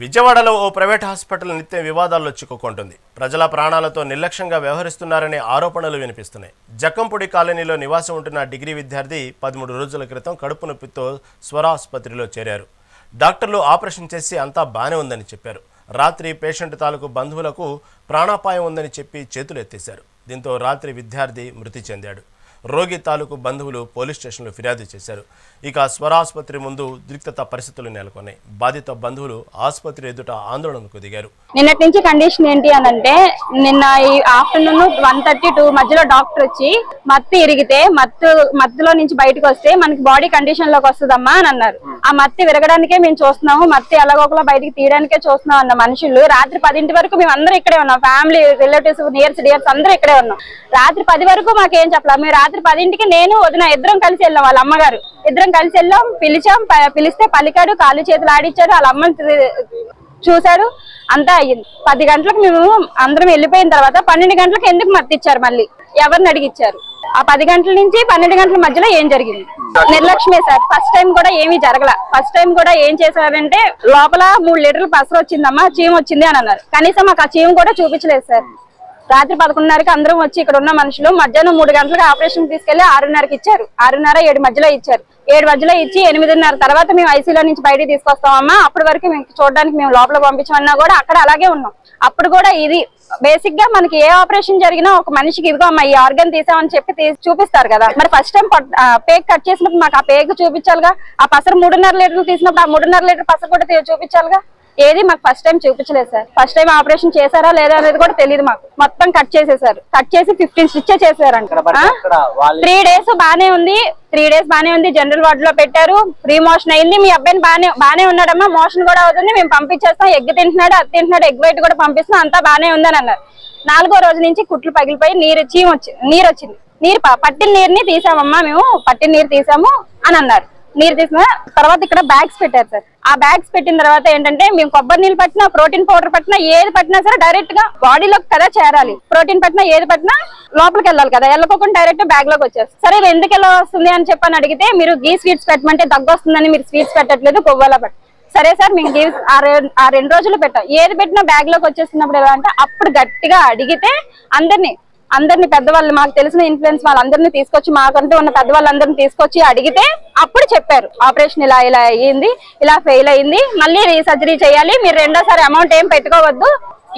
విజయవాడలో ఓ private hospital నిత్యం వివాదాల్లో చిక్కుకుంటుంది. ప్రజల ప్రాణాలతో నిర్లక్ష్యంగా వ్యవహరిస్తున్నారనే ఆరోపణలు వినిపిస్తున్నాయి. జక్కంపూడి కాలనీలో నివాసం ఉంటున్న డిగ్రీ విద్యార్థి పదమూడు రోజుల క్రితం కడుపు నొప్పితో స్వర ఆసుపత్రిలో చేరారు. డాక్టర్లు ఆపరేషన్ చేసి అంతా బాగానే ఉందని చెప్పారు. రాత్రి పేషెంట్ తాలూకు బంధువులకు ప్రాణాపాయం ఉందని చెప్పి చేతులు ఎత్తేశారు దీంతో రాత్రి విద్యార్థి మృతి చెందాడు. రోగి తాలూకు బంధువులు పోలీస్ స్టేషన్లో ఫిర్యాదు చేశారు. ఇక స్వరాసుపత్రి ముందు ఉద్రిక్తత పరిస్థితులు నెలకొన్నాయి. బాధిత బంధువులు ఆసుపత్రి ఎదుట ఆందోళనకు దిగారు. నిన్నటి నుంచి కండిషన్ ఏంటి అని అంటే నిన్న ఈ ఆఫ్టర్నూన్ వన్ థర్టీ టూ మధ్యలో డాక్టర్ వచ్చి మత్తు ఇరిగితే మత్తు మత్తులో నుంచి బయటకు వస్తే మనకి బాడీ కండిషన్లోకి వస్తుందమ్మా అని అన్నారు. ఆ మత్తి విరగడానికే మేము చూస్తున్నాము. మత్తి ఎలాగోకలా బయటికి తీయడానికే చూస్తున్నాం అన్న మనుషులు. రాత్రి పదింటి వరకు మేము అందరూ ఇక్కడే ఉన్నాం. ఫ్యామిలీ రిలేటివ్స్ నియర్స్ డియర్స్ అందరూ ఇక్కడే ఉన్నాం. రాత్రి పది వరకు మాకేం చెప్పలేము రాత్రి పదింటికి నేను వదిన ఇద్దరం కలిసి వెళ్ళాం వాళ్ళ అమ్మగారు. ఇద్దరం కలిసి వెళ్ళాం పిలిచాం పిలిస్తే పలికాడు కాళ్ళు చేతులు ఆడిచ్చాడు వాళ్ళ అమ్మని చూశాడు అంతా అయ్యింది. పది గంటలకు మేము అందరం వెళ్ళిపోయిన తర్వాత పన్నెండు గంటలకు ఎందుకు మత్తిచ్చారు మళ్ళీ? ఎవరిని అడిగిచ్చారు? ఆ పది గంటల నుంచి పన్నెండు గంటల మధ్యలో ఏం జరిగింది? నిర్లక్ష్యమే సార్ ఫస్ట్ టైం కూడా ఏమీ జరగల. ఫస్ట్ టైం కూడా ఏం చేశారంటే లోపల మూడు లీటర్లు పసరు వచ్చిందమ్మా చీమ వచ్చింది అని అన్నారు. కనీసం మాకు ఆ చీమ కూడా చూపించలేదు సార్. రాత్రి పదకొండున్నరకి అందరం వచ్చి ఇక్కడ ఉన్న మనుషులు మధ్యాహ్నం మూడు గంటలకు ఆపరేషన్ తీసుకెళ్ళి ఆరున్నరకి ఇచ్చారు. ఆరున్నర ఏడు మధ్యలో ఇచ్చారు. ఏడు మధ్యలో ఇచ్చి ఎనిమిదిన్నర తర్వాత మేము ఐసీలో నుంచి బయటికి తీసుకొస్తామమ్మా. అప్పటి వరకు మేము చూడడానికి మేము లోపల పంపించమన్నా కూడా అక్కడ అలాగే ఉన్నాం. అప్పుడు కూడా ఇది బేసిక్గా మనకి ఏ ఆపరేషన్ జరిగినా ఒక మనిషికి ఇదిగో అమ్మా ఈ ఆర్గన్ తీసామని చెప్పి తీసి చూపిస్తారు కదా. మరి ఫస్ట్ టైం పేక్ కట్ చేసినప్పుడు మాకు ఆ పేక్ చూపించాలిగా? ఆ పసరు మూడున్నర లీటర్లు తీసినప్పుడు ఆ మూడున్నర లీటర్ పసరు కూడా చూపించాలిగా? ఏది మాకు ఫస్ట్ టైం చూపించలేదు సార్. ఫస్ట్ టైం ఆపరేషన్ చేశారా లేదా అనేది కూడా తెలియదు మాకు. మొత్తం కట్ చేసేసారు. కట్ చేసి ఫిఫ్టీన్ స్టిచ్ చేశారంట. అక్కడ వాళ్ళు త్రీ డేస్ బానే ఉంది. త్రీ డేస్ బానే ఉంది. జనరల్ వార్డ్లో పెట్టారు. ఫ్రీ మోషన్ అయింది. మీ అబ్బాయిని బానే బానే ఉన్నాడమ్మా. మోషన్ కూడా అవుతుంది. మేము పంపించేస్తాం. ఎగ్ తింటున్నాడు అది తింటున్నాడు ఎగ్ వైట్ కూడా పంపిస్తున్నాం. అంతా బానే ఉంది అని అన్నారు. నాలుగో రోజు నుంచి కుట్లు పగిలిపోయి నీరు చీమ వచ్చి నీరు వచ్చింది నీరు పట్టిన నీరుని తీసామమ్మా మేము. పట్టిన నీరు తీసాము అని అన్నారు. నీరు తీసిన తర్వాత ఇక్కడ బ్యాగ్స్ పెట్టారు సార్. ఆ బ్యాగ్స్ పెట్టిన తర్వాత ఏంటంటే మేము కొబ్బరి నీళ్ళు పట్టినా ప్రోటీన్ పౌడర్ పట్టినా ఏది పట్టినా సరే డైరెక్ట్గా బాడీలోకి కదా చేరాలి. ప్రోటీన్ పట్టినా ఏది పట్టినా లోపలికి వెళ్ళాలి కదా. వెళ్ళకోకుండా డైరెక్ట్ బ్యాగ్లోకి వచ్చారు సరే ఇది ఎందుకు ఎలా వస్తుంది అని చెప్పని అడిగితే మీరు గీ స్వీట్స్ పెట్టమంటే దగ్గు వస్తుందని మీరు స్వీట్స్ పెట్టట్లేదు కొవ్వాల పట్టి. సరే సార్ మేము గీ ఆ ఆ రెండు రోజులు పెట్టాం. ఏది పెట్టినా బ్యాగ్లోకి వచ్చేస్తున్నప్పుడు ఎలా అంటే అప్పుడు గట్టిగా అడిగితే అందరినీ అందరిని పెద్దవాళ్ళు మాకు తెలిసిన ఇన్ఫ్లుయెన్స్ వాళ్ళందరినీ తీసుకొచ్చి మాకంటూ ఉన్న పెద్దవాళ్ళందరినీ తీసుకొచ్చి అడిగితే అప్పుడు చెప్పారు. ఆపరేషన్ ఇలా ఇలా అయ్యింది ఇలా ఫెయిల్ అయింది మళ్ళీ రీసర్జరీ చేయాలి. మీరు రెండోసారి అమౌంట్ ఏం పెట్టుకోవద్దు.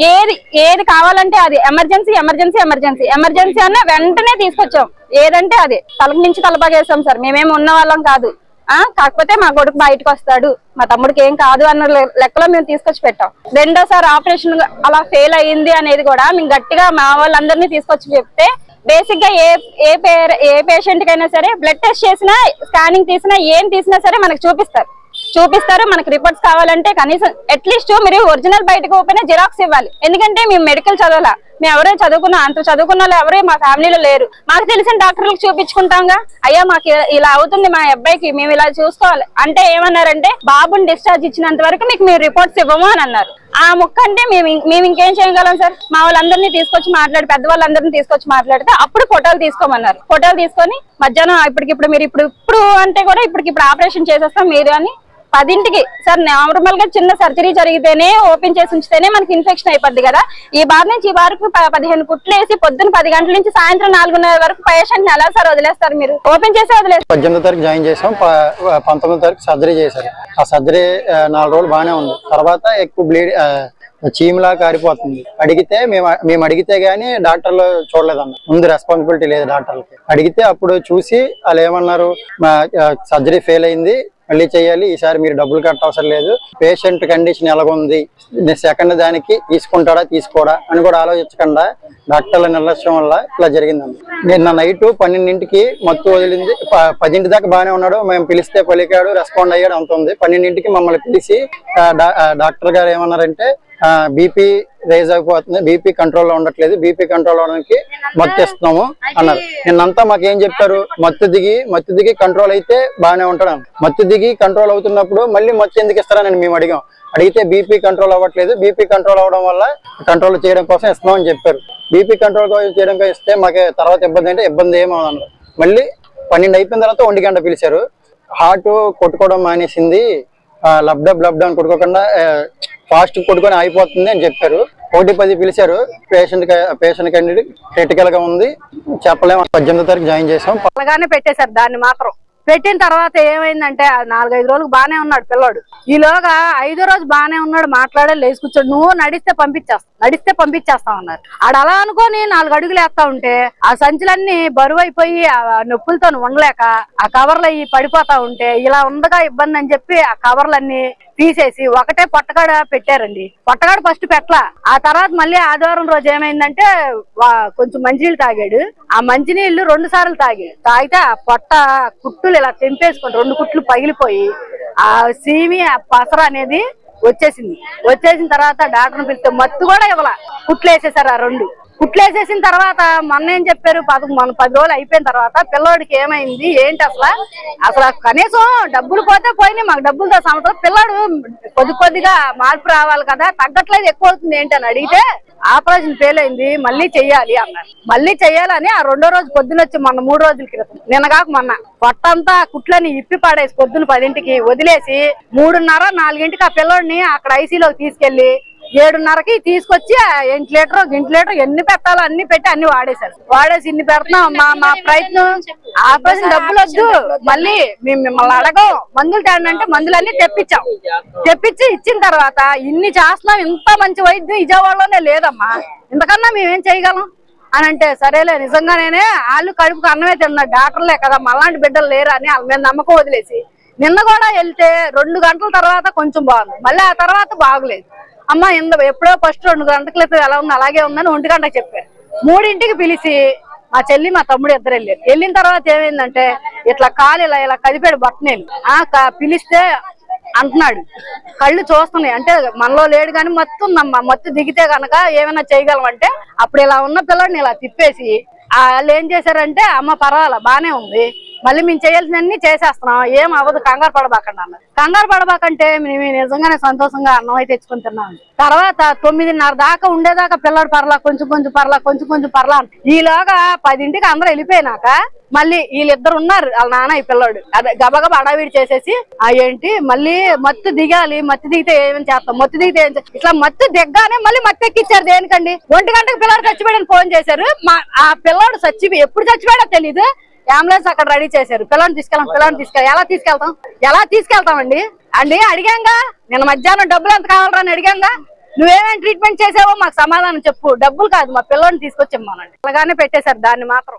ఏది ఏది కావాలంటే అది. ఎమర్జెన్సీ ఎమర్జెన్సీ ఎమర్జెన్సీ ఎమర్జెన్సీ అన్న వెంటనే తీసుకొచ్చాం. ఏదంటే అది. తలకు మించి తలపాగేసాం సార్. మేమేం ఉన్న వాళ్ళం కాదు. ఆ కాకపోతే మా కొడుకు బయటకు వస్తాడు. మా తమ్ముడికి ఏం కాదు అన్న లెక్కలో మేము తీసుకొచ్చి పెట్టాం. రెండోసారి ఆపరేషన్ అలా ఫెయిల్ అయ్యింది అనేది కూడా మేము గట్టిగా మా వాళ్ళందరినీ తీసుకొచ్చి చెప్తే బేసిక్గా ఏ ఏ పేర్ ఏ పేషెంట్ కైనా సరే బ్లడ్ టెస్ట్ చేసినా స్కానింగ్ తీసినా ఏం తీసినా సరే మనకు చూపిస్తారు. చూపిస్తారు మనకు రిపోర్ట్స్ కావాలంటే కనీసం అట్లీస్ట్ మీరు ఒరిజినల్ బయటకు ఓపెన్ జిరాక్స్ ఇవ్వాలి. ఎందుకంటే మేము మెడికల్ చదవాలా. మేము ఎవరే చదువుకున్నా అంత చదువుకున్న వాళ్ళు ఎవరు మా ఫ్యామిలీలో లేరు. మాకు తెలిసిన డాక్టర్లకు చూపించుకుంటాంగా. అయ్యా మాకు ఇలా- అవుతుంది మా అబ్బాయికి మేము ఇలా చూసుకోవాలి. అంటే ఏమన్నారంటే బాబుని డిశ్చార్జ్ ఇచ్చినంత వరకు మీకు మేము రిపోర్ట్స్ ఇవ్వము అని అన్నారు. ఆ ముక్క అంటే మేము మేము ఇంకేం చేయగలం సార్? మా వాళ్ళందరినీ తీసుకొచ్చి మాట్లాడి పెద్ద వాళ్ళందరినీ తీసుకొచ్చి మాట్లాడితే అప్పుడు ఫోటోలు తీసుకోమన్నారు. ఫోటోలు తీసుకొని మధ్యాహ్నం ఇప్పటికిప్పుడు మీరు ఇప్పుడు ఇప్పుడు అంటే కూడా ఇప్పటికిప్పుడు ఆపరేషన్ చేసేస్తాం మీరు అని పదింటికి సార్ నార్మల్గా చిన్న సర్జరీ జరిగితేనే ఓపెన్ చేసి ఉంచితేనే మనకి ఇన్ఫెక్షన్ అయిపోద్ది కదా. ఈ బార్ నుంచి ఈ వరకు ప- పదిహేను కుట్లు వేసి పొద్దున్న పది గంటల నుంచి సాయంత్రం నాలుగున్నర వరకు పేషెంట్ ఎలా సార్ వదిలేస్తారు మీరు? ఓపెన్ చేసి వదిలేస్తారు. పద్దెనిమిది తారీఖు జాయిన్ చేసాం పంతొమ్మిది తారీఖు సర్జరీ చేశారు. ఆ సర్జరీ నాలుగు రోజులు బాగానే ఉంది. తర్వాత ఎక్కువ బ్లీడ్ చీమలా కారిపోతుంది. అడిగితే మేము మేము అడిగితే గానీ డాక్టర్లు చూడలేదన్న. ముందు రెస్పాన్సిబిలిటీ లేదు డాక్టర్లకి. అడిగితే అప్పుడు చూసి వాళ్ళు ఏమన్నారు మా సర్జరీ ఫెయిల్ అయింది మళ్ళీ చేయాలి ఈసారి మీరు డబ్బులు కట్ట అవసరం లేదు పేషెంట్ కండిషన్ ఎలాగుంది సెకండ్ దానికి తీసుకుంటాడా తీసుకోడా అని కూడా ఆలోచించకుండా డాక్టర్ల నిర్లక్ష్యం వల్ల ఇట్లా జరిగిందండి నిన్న నైట్ పన్నెండింటికి మత్తు వదిలింది ప- పదింటి దాకా బాగానే ఉన్నాడు మేము పిలిస్తే పలికాడు రెస్పాండ్ అయ్యాడు అంత ఉంది. పన్నెండింటికి మమ్మల్ని పిలిచి డాక్టర్ గారు ఏమన్నారంటే బీపీ రేజ్ అయిపోతుంది బీపీ కంట్రోల్లో ఉండట్లేదు బీపీ కంట్రోల్ అవడానికి మత్తు ఇస్తున్నాము అన్నారు. నిన్నంతా మాకు ఏం చెప్పారు? మత్తు దిగి మత్తు దిగి కంట్రోల్ అయితే బాగానే ఉంటాడు. మత్తు దిగి కంట్రోల్ అవుతున్నప్పుడు మళ్ళీ మత్తు ఎందుకు ఇస్తారని మేము అడిగాం. అడిగితే బీపీ కంట్రోల్ అవ్వట్లేదు. బీపీ కంట్రోల్ అవ్వడం వల్ల కంట్రోల్ చేయడం కోసం ఇస్తున్నామని చెప్పారు. బీపీ కంట్రోల్ చేయడం కోసం ఇస్తే మాకు తర్వాత ఇబ్బంది అంటే ఇబ్బంది ఏమన్నారు మళ్ళీ పన్నెండు అయిపోయిన తర్వాత ఒంటి గంట పిలిచారు. హార్ట్ కొట్టుకోవడం మానేసింది. లబ్డబ్ లబ్డబ్ అని కొట్టుకోకుండా ఫాస్ట్ కొట్టుకొని అయిపోతుంది అని చెప్పారు. ఒకటి పది పిలిచారు. పేషెంట్ పేషెంట్ క్యాండిడేట్ క్రిటికల్గా ఉంది. చెప్పలేము. పద్దెనిమిదో తారీఖు జాయిన్ చేసాం. అలాగానే పెట్టేశారు దాన్ని మాత్రం. పెట్టిన తర్వాత ఏమైందంటే నాలుగైదు రోజులు బానే ఉన్నాడు పిల్లోడు. ఈలోగా ఐదో రోజు బానే ఉన్నాడు మాట్లాడే లేచి కూర్చోడు. నువ్వు నడిస్తే పంపించేస్తా నడిస్తే పంపించేస్తా ఉన్నారు ఆడ అలా అనుకొని నాలుగు అడుగులు వేస్తా ఉంటే ఆ సంచులన్నీ బరువు అయిపోయి ఆ నొప్పులతో ఉండలేక ఆ కవర్లు అయ్యి పడిపోతా ఉంటే ఇలా ఉండగా ఇబ్బంది అని చెప్పి ఆ కవర్లన్నీ తీసేసి ఒకటే పొట్టగాడ పెట్టారండి. పొట్టగాడ ఫస్ట్ పెట్టలా. ఆ తర్వాత మళ్ళీ ఆదివారం రోజు ఏమైందంటే వా- కొంచెం మంచినీళ్ళు తాగాడు. ఆ మంచినీళ్ళు రెండు సార్లు తాగాడు తాగితే ఆ పొట్ట కుట్టులు ఇలా తెంపేసుకొని రెండు కుట్లు పగిలిపోయి ఆ సీమి ఆ పసర అనేది వచ్చేసింది. వచ్చేసిన తర్వాత డాక్టర్ని పిలిస్తే మత్తు కూడా ఇవ్వాల. కుట్లు వేసేసారు ఆ రెండు. కుట్లేసేసిన తర్వాత మొన్న ఏం చెప్పారు? పది మన పది రోజులు అయిపోయిన తర్వాత పిల్లోడికి ఏమైంది? ఏంటి అసలు? అసలు కనీసం డబ్బులు పోతే పోయినాయి. మాకు డబ్బులతో సంవత్సరం. పిల్లాడు కొద్ది కొద్దిగా మార్పు రావాలి కదా. తగ్గట్లేదు ఎక్కువ అవుతుంది ఏంటి అని అడిగితే ఆపరేషన్ ఫెయిల్ అయింది. మళ్ళీ చెయ్యాలి అన్నారు. మళ్ళీ చెయ్యాలని ఆ రెండో రోజు పొద్దున వచ్చి మొన్న మూడు రోజుల క్రితం. నిన్న కాక మొన్న. పొట్టంతా కుట్లని ఇప్పి పాడేసి పొద్దున పదింటికి వదిలేసి మూడున్నర నాలుగింటికి ఆ పిల్లోడిని అక్కడ ఐసీలోకి తీసుకెళ్ళి ఏడున్నరకి తీసుకొచ్చి ఎంటి లీటర్ గింటి లీటర్ ఎన్ని పెట్టాలో అన్ని పెట్టి అన్ని వాడేశారు. వాడేసి ఇన్ని పెడుతున్నాం మా మా ప్రయత్నం ఆపరేషన్ డబ్బులు వద్దు. మళ్ళీ మేము మిమ్మల్ని అడగం. మందులు తేండి అంటే మందులు అన్ని తెప్పించాం. తెప్పించి ఇచ్చిన తర్వాత ఇన్ని చేస్తున్నాం ఇంత మంచి వైద్యం విజయవాడలోనే లేదమ్మా. ఇంతకన్నా మేమేం చేయగలం? అని అంటే సరేలే నిజంగానే వాళ్ళు కడుపుకు అన్నమే తిన్నారు డాక్టర్లే కదా మళ్ళాంటి బిడ్డలు లేరు అని వాళ్ళ మీద నమ్మకం వదిలేసి. నిన్న కూడా వెళ్తే రెండు గంటల తర్వాత కొంచెం బాగుంది. మళ్ళీ ఆ తర్వాత బాగలేదు. అమ్మ ఇంద ఎప్పుడో ఫస్ట్ రెండు గంటల క్రితం ఎలా ఉంది? అలాగే ఉందని ఒంటి గంటకు చెప్పారు మూడింటికి పిలిచి మా చెల్లి మా తమ్ముడు ఇద్దరు వెళ్ళారు. వెళ్ళిన తర్వాత ఏమైందంటే ఇట్లా కాలు ఇలా ఇలా కదిపాడు బట్టనేలు ఆ పిలిస్తే అంటున్నాడు. కళ్ళు చూస్తున్నాయి. అంటే మనలో లేడు కానీ మత్తు ఉందమ్మా. మత్తు దిగితే గనక ఏమైనా చేయగలం అంటే అప్పుడు ఇలా ఉన్న పిల్లడిని ఇలా తిప్పేసి ఆ వాళ్ళు ఏం చేశారంటే అమ్మ పర్వాలా బానే ఉంది. మళ్ళీ మేము చేయాల్సినన్ని చేసేస్తున్నాం. ఏం అవ్వదు కంగారు పడబాకండి అన్నారు కంగారు పడబాకంటే మేము నిజంగానే సంతోషంగా అన్నం అయితే తెచ్చుకొని తిన్నాం. తర్వాత తొమ్మిదిన్నర దాకా ఉండేదాకా పిల్లడు పర్లా కొంచెం కొంచెం పర్లా కొంచెం కొంచెం పర్లా ఈలోగా పదింటికి అందరూ వెళ్ళిపోయినాక మళ్ళీ వీళ్ళిద్దరు ఉన్నారు వాళ్ళ నాన్న ఈ పిల్లోడు. అదే గబగబా అడావిడి చేసేసి ఆ ఏంటి? మళ్ళీ మత్తు దిగాలి మత్తు దిగితే ఏమని చేస్తాం? మత్తు దిగితే ఏం ఇట్లా మత్తు దిగ్గానే మళ్ళీ మత్తు ఎక్కిచ్చారు దేనికండి? ఒంటి గంటకు పిల్లడు చచ్చిపోయాడని ఫోన్ చేశారు. మా ఆ పిల్లోడు చచ్చి ఎప్పుడు చచ్చిపోయాడో తెలీదు. అంబులెన్స్ అక్కడ రెడీ చేశారు. పిల్లని తీసుకెళ్ళాం పిల్లని తీసుకెళ్ళి. ఎలా తీసుకెళ్తాం? ఎలా తీసుకెళ్తామండి? అండి అడిగాంగా? నేను మధ్యాహ్నం డబ్బులు ఎంత కావాలరా అని అడిగాంగా? నువ్వేమేమి ట్రీట్మెంట్ చేసావో మాకు సమాధానం చెప్పు. డబ్బులు కాదు మా పిల్లని తీసుకొచ్చి ఇమ్మనండి. అలాగానే పెట్టేశారు దాన్ని మాత్రం.